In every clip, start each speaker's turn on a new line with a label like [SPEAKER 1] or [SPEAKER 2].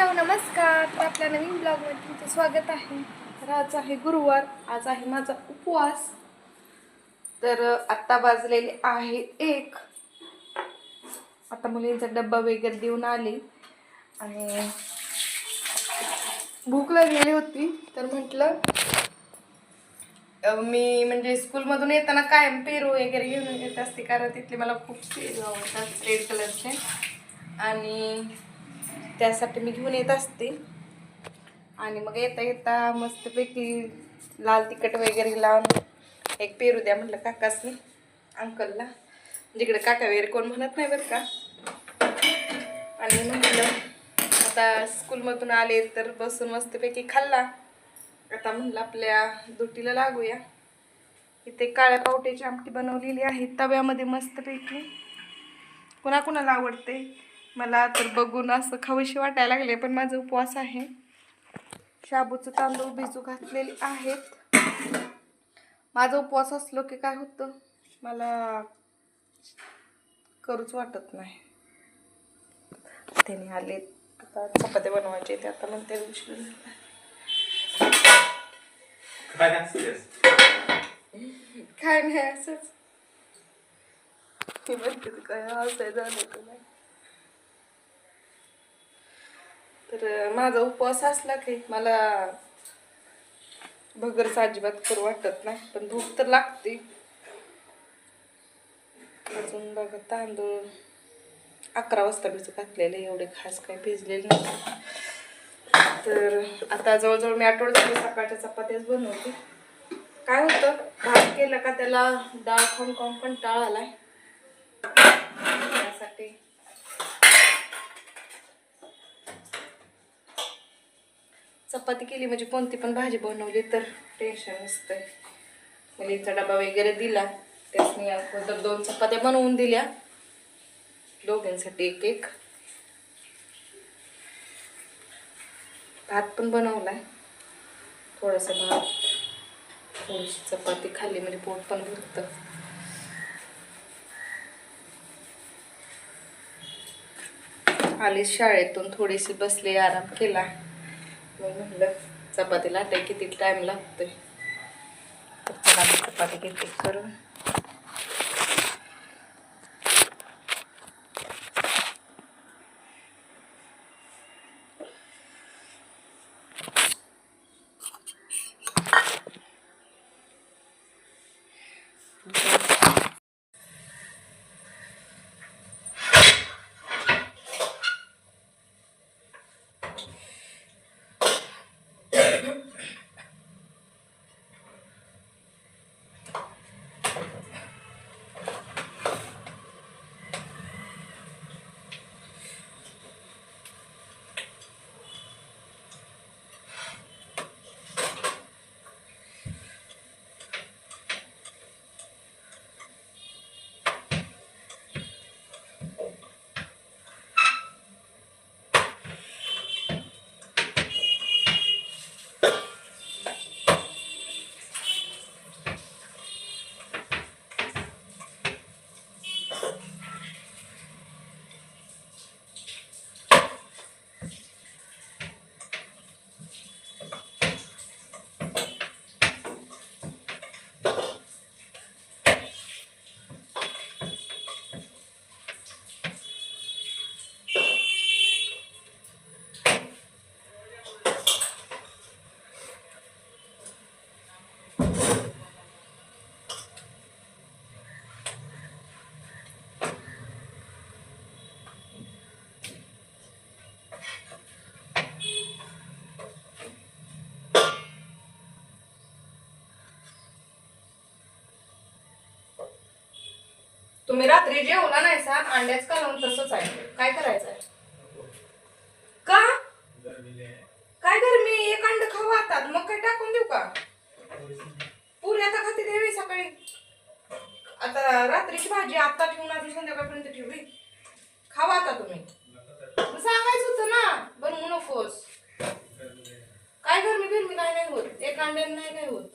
[SPEAKER 1] Hello नमस्कार. तर आपल्या नवीन ब्लॉगमध्ये तुमचं स्वागत आहे. तर आज आहे गुरुवार. आज आहे माझा उपवास. तर आत्ता वाजलेले आहे एक. आता मुलींचा डब्बा वगैरे देऊन आले. आणि भूक लागलेली होती. तर म्हटलं मी म्हणजे स्कूलमधून येताना कायम पेरू वगैरे घेऊन येत असते. कारण तिथले मला खूप पेरू आवडतात रेड कलरचे आणि त्यासाठी मी घेऊन येत असते. आणि मग येता येता मस्तपैकी लाल तिखट वगैरे लावून एक पेरू द्या म्हटलं काकासनी अंकलला. म्हणजे जिकडे काका वगैरे कोण म्हणत नाही बरं का. आणि म्हटलं आता स्कूलमधून आले तर बसून मस्तपैकी खाल्ला. आता म्हणलं आपल्या दुटीला लागूया. इथे काळ्या पावट्याची आमटी बनवलेली आहे तव्यामध्ये मस्तपैकी. कुणाकुणाला आवडते? मला तर बघून असं खावीशी वाटायला लागले पण माझा उपवास आहे. शाबूचं तांदूळ भिजू घातलेले आहेत. माझा उपवास असलो की काय होतं? मला करूच वाटत नाही. त्याने आले. आता चपात्या बनवायचे ते आता म्हणते उशीर झाला.
[SPEAKER 2] काय
[SPEAKER 1] नाही असंच. म्हणते ते काय हसाय झालं नाही? तर माझा उपवास असला की मला भगरच अजिबात करू वाटत नाही पण भूक तर लागते. अजून बघा तांदूळ अकरा वाजता भिजू घातलेले एवढे खास काही भिजलेले नाही तर आता जवळजवळ मी आठवड झाली सकाळच्या चपात्याच बनवते. काय होतं भात केलं का त्याला डाळ खाऊन खाऊन पण टाळ आलाय. त्यासाठी चपाती केली म्हणजे कोणती पण भाजी बनवली तर टेन्शन नसतंय. मुलींचा डबा वगैरे दिला त्यासनी अगोदर दोन चपात्या बनवून दिल्या. दोघांसाठी एक एक. भात पण बनवला आहे थोडासा भात थोडीशी चपाती खाल्ली म्हणजे पोट पण भरतं. आली शाळेतून थोडीशी बसली आराम केला. मग म्हणलं चपाती लाटाय किती टाईम लागतो तर चला मी चपाती घेते करून तुम्ही रात्री जेवला नाही सा अंड्याच कालवून तसंच आहे. काय करायचं आहे का? काय गरमी? एक अंड खाऊ आता मग काय टाकून देऊ का? पुरी आता खाते देवी सकाळी. आता रात्रीची भाजी आता ठेवून आधी संध्याकाळपर्यंत ठेवली. खावा आता तुम्ही. सांगायचं होतं ना. बनवू नकोस. काय गरमी गरमी काय नाही होत. एक अंड्यानं नाही काय होत.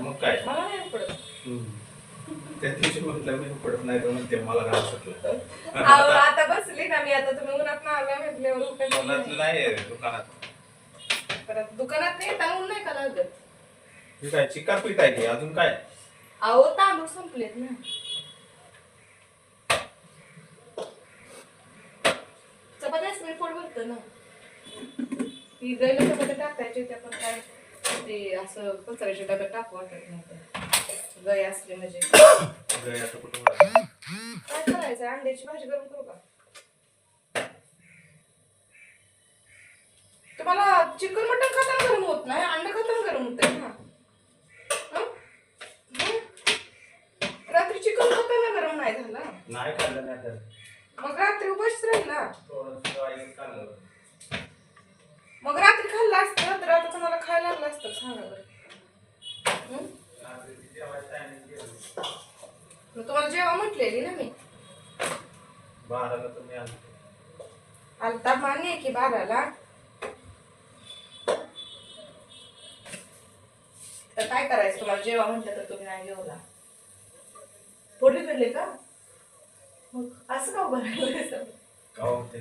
[SPEAKER 2] मग काय?
[SPEAKER 1] मला नाही
[SPEAKER 2] हम्म. त्या दिवशी म्हटलं मी पडत नाही तर म्हणते मला सुटलं
[SPEAKER 1] अहो, आता बसली ना मी आता तुम्ही उन्हात ना आल्या म्हटल्यावर
[SPEAKER 2] दुकानातलं
[SPEAKER 1] नाही.
[SPEAKER 2] नाही दुकानात.
[SPEAKER 1] परत दुकानात नाही तांदूळ नाही का लागत?
[SPEAKER 2] हे काय चिकार पीठ आहे की? अजून काय?
[SPEAKER 1] अहो तांदूळ संपलेत ना. चपात्याच मी पोट भरत ना. ती गैला चपात्या टाकायची त्या पण काय ते असं कचऱ्याच्या डब्यात टाकू वाटत नव्हतं गय असले म्हणजे. काय करायचं अंड्याची भाजी गरम करू का तुम्हाला चिकन मटन खाताना गरम होत नाही अंडा खाताना गरम होत ना हं? हं? रात्री चिकन खाताना गरम नाही झाला
[SPEAKER 2] नाही खाल्लं नाही तर
[SPEAKER 1] मग रात्री उपाशीच राहिला
[SPEAKER 2] थोडंसं वाईट खाल्लं
[SPEAKER 1] मग रात्री खाल्लं असतं तर आता तुम्हाला खायला लागलं असतं सांगा बरं हं?
[SPEAKER 2] रात्री जेवायचं timing केलं.
[SPEAKER 1] मग तुम्हाला जेव्हा म्हटलेली ना मी.
[SPEAKER 2] बाराला तुम्ही आलो
[SPEAKER 1] आलता. मान्य आहे की बाराला. तर काय करायचं तुम्हाला? जेव्हा म्हटलं तर तुम्ही नाही जेवला. पोटी फिरले का? मग असं का उभं राहिलं
[SPEAKER 2] का होते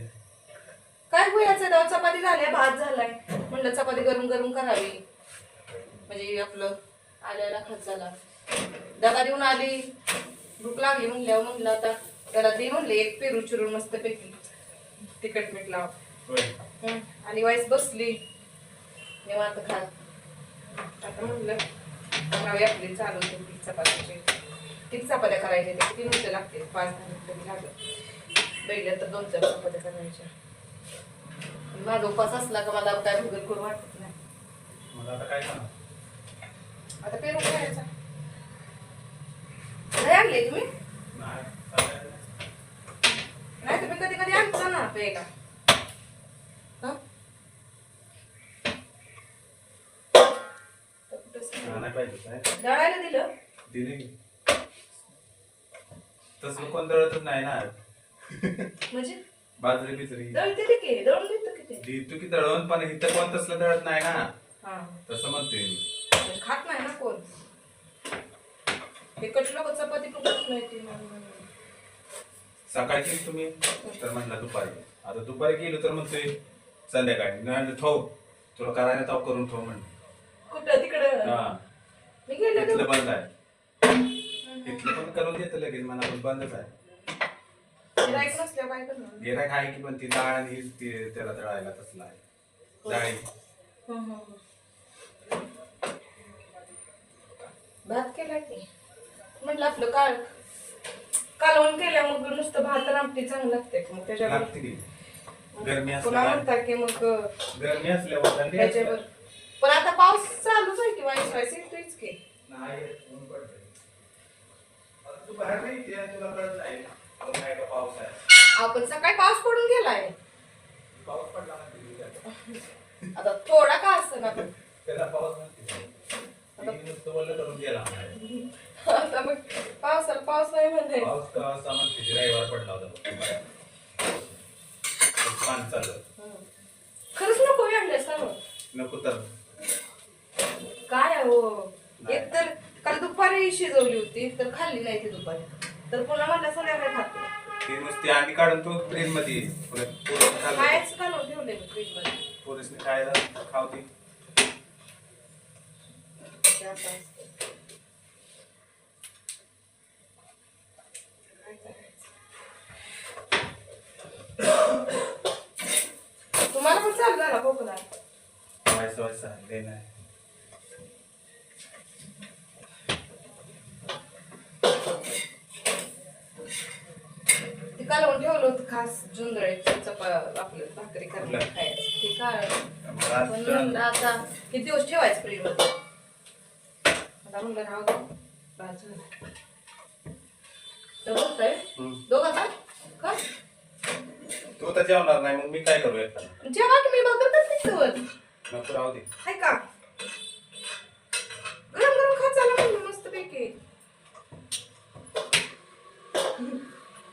[SPEAKER 1] काय होयाचं तेव्हा चपाती झाल्या भात झालाय. म्हणलं चपाती गरम गरम करावी. म्हणजे आपलं आल्याला खात झाला. डबा देऊन आली. भूक लागली म्हणल्यावर म्हणलं आता त्याला दे म्हणले एक पेरू चिरून मस्त पैकी तिखट मीठ लाव. आणि वाईस बसली. निवांत खात. आता म्हणलं बनावी आपली चालू होती चपात्याची. किती चपात्या करायच्या ते किती मिनिटं लागते पाच दहा मिनिटं लागत पहिल्या तर दोन चार चपात्या करायच्या. माझा उपास असला का मला काय भुगल करू वाटत नाही.
[SPEAKER 2] आता
[SPEAKER 1] पेरू खायचा. नाही आणले तुम्ही?
[SPEAKER 2] नाही
[SPEAKER 1] तुम्ही कधी कधी आणता ना
[SPEAKER 2] काय?
[SPEAKER 1] दळायला दिलं?
[SPEAKER 2] दिली की. तसलं कोण दळतच नाही ना.
[SPEAKER 1] म्हणजे?
[SPEAKER 2] बाजरी बिजरी.
[SPEAKER 1] दळते ते की दळून देतो की ते?
[SPEAKER 2] की दळण पण इथं कोण तसलं दळत नाही ना.
[SPEAKER 1] हा.
[SPEAKER 2] तसं म्हणतोय मी
[SPEAKER 1] म्हणजे खात नाही ना कोण लोक चपाती पण खात नाही ती म्हणून.
[SPEAKER 2] सकाळी केली तुम्ही? तर म्हटलं दुपारी. आता दुपारी गेलो तर म्हणतोय संध्याकाळी. नाही म्हणलं, ठेव. तुला करायला ताव करून ठेव म्हणलं.
[SPEAKER 1] कुठं? तिकडं?
[SPEAKER 2] हा.
[SPEAKER 1] मी गेले
[SPEAKER 2] इथलं बंद आहे. इथलं पण करून देतं लगेच मला पण बंदच आहे.
[SPEAKER 1] गिरायक
[SPEAKER 2] आहे की पण ती डाळ आणि ही ती त्याला दळायला तसलं आहे. डाळी
[SPEAKER 1] हं, हं, हं. भात केला की? म्हटलं आपलं काळ कालवण केल्या मग नुसतं भात आणि आमटी चांगलं लागते मग त्याच्यावर
[SPEAKER 2] की. गरमी
[SPEAKER 1] पुन्हा
[SPEAKER 2] असल्यावर
[SPEAKER 1] म्हणतात की मग
[SPEAKER 2] गरमी असल्यावर थंडी
[SPEAKER 1] त्याच्यावर.
[SPEAKER 2] असल्यावर
[SPEAKER 1] पण आता पाऊस चालूच आहे की वाईस वाईस येतोयच की.
[SPEAKER 2] नाही ऊन पडतंय. आता तू बाहेर नाही येते, तुला कळत नाही ऊन आहे का पाऊस आहे?
[SPEAKER 1] आपण सकाळी पाऊस पडून गेलाय.
[SPEAKER 2] पाऊस पडला ना तिथे.
[SPEAKER 1] आता थोडा का असं ना?
[SPEAKER 2] त्याला पाऊस नसते. ती नुसतं वल्ल करून गेला.
[SPEAKER 1] आता मग पावसाला पाऊस नाही म्हणते.
[SPEAKER 2] पाऊस का असा म्हणते रविवार पडला होता पाणी
[SPEAKER 1] खरंच नको आणले सर्व
[SPEAKER 2] नको तर.
[SPEAKER 1] काय आहे हो? एक तर काल दुपारी शिजवली होती तर खाल्ली नाही ती दुपारी. तर पुन्हा म्हणलं संध्याकाळी खाते
[SPEAKER 2] ती. नुसती अंडी काढून तो फ्रीजमध्ये. पुढे पोरीसने खाल्लं.
[SPEAKER 1] खायचं घालून ठेवले मी फ्रीजमध्ये?
[SPEAKER 2] पोरीसने खायला खावती
[SPEAKER 1] ते आता असतं. काय करायचं? तुम्हाला पण चालू झाला खोकला
[SPEAKER 2] व्हायचं व्हायचं लय नाही
[SPEAKER 1] ते कालवून ठेवलं होतं खास जुंदळ्याची चपा आपलं भाकरी करायला
[SPEAKER 2] कुठलं?
[SPEAKER 1] खायचं ते काय?
[SPEAKER 2] मग आज
[SPEAKER 1] पण
[SPEAKER 2] तर-
[SPEAKER 1] म्हणलं आता किती दिवस ठेवायचं फ्रीजमध्ये आता म्हणलं राहू दे. बाद झालं. तर बघताय
[SPEAKER 2] हम्म.
[SPEAKER 1] दोघाचा? का
[SPEAKER 2] तू तर जेवणार नाही मग मी काय करू एकटा?
[SPEAKER 1] जेव्हा बघत तिथवर
[SPEAKER 2] नको राहू दे.
[SPEAKER 1] हाय का गरम गरम खात चालू म्हणलं मस्त पैकी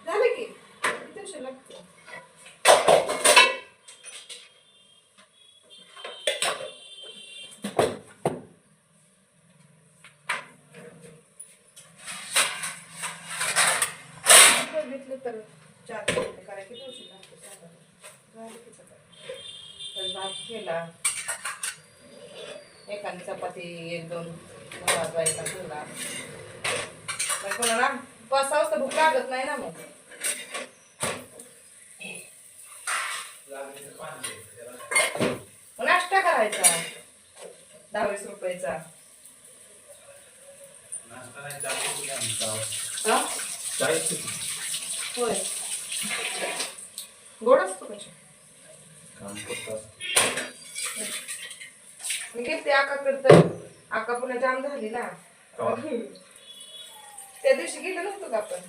[SPEAKER 1] झालं की किती उशीर लागते चार चपाती करायला किती उशीर लागतो? सांगा बरं. झाली की चपाती. तर भात केला. एखादी चपाती एक दोन केला मग कोणाला पाच सहा वाजता भूक लागत नाही ना मग. नाश्ता करायचा. दहा वीस रुपयाचा.
[SPEAKER 2] नाश्ता नाही,
[SPEAKER 1] होय. गोड असतो कशी. मी घेते आकाकडे तर आका पुन्हा जाम झाली ना? त्या दिवशी गेलो नसतो का आपण?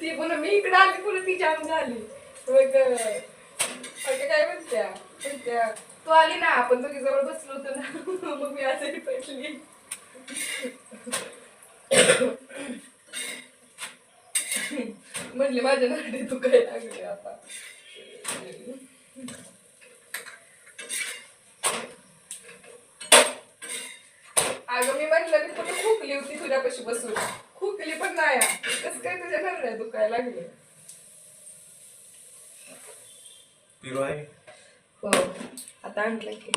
[SPEAKER 1] ती पुन्हा मी इकडे आली पुन्हा ती जाम झाली. मग काय म्हणत्या? म्हणत्या तू आली ना आपण दोघी जवळ बसलो होतो ना. मग मी आजारी पडली. म्हणले माझ्या नाडी तू काय लागले आता? अगं मी म्हटलं मी कुठे खोकली होती तुझ्यापाशी बसून. खोकली पण नाही कसं काय तुझ्या नरड्या दुखायला लागले?
[SPEAKER 2] पिरो आहे?
[SPEAKER 1] हो. आता आणलं की.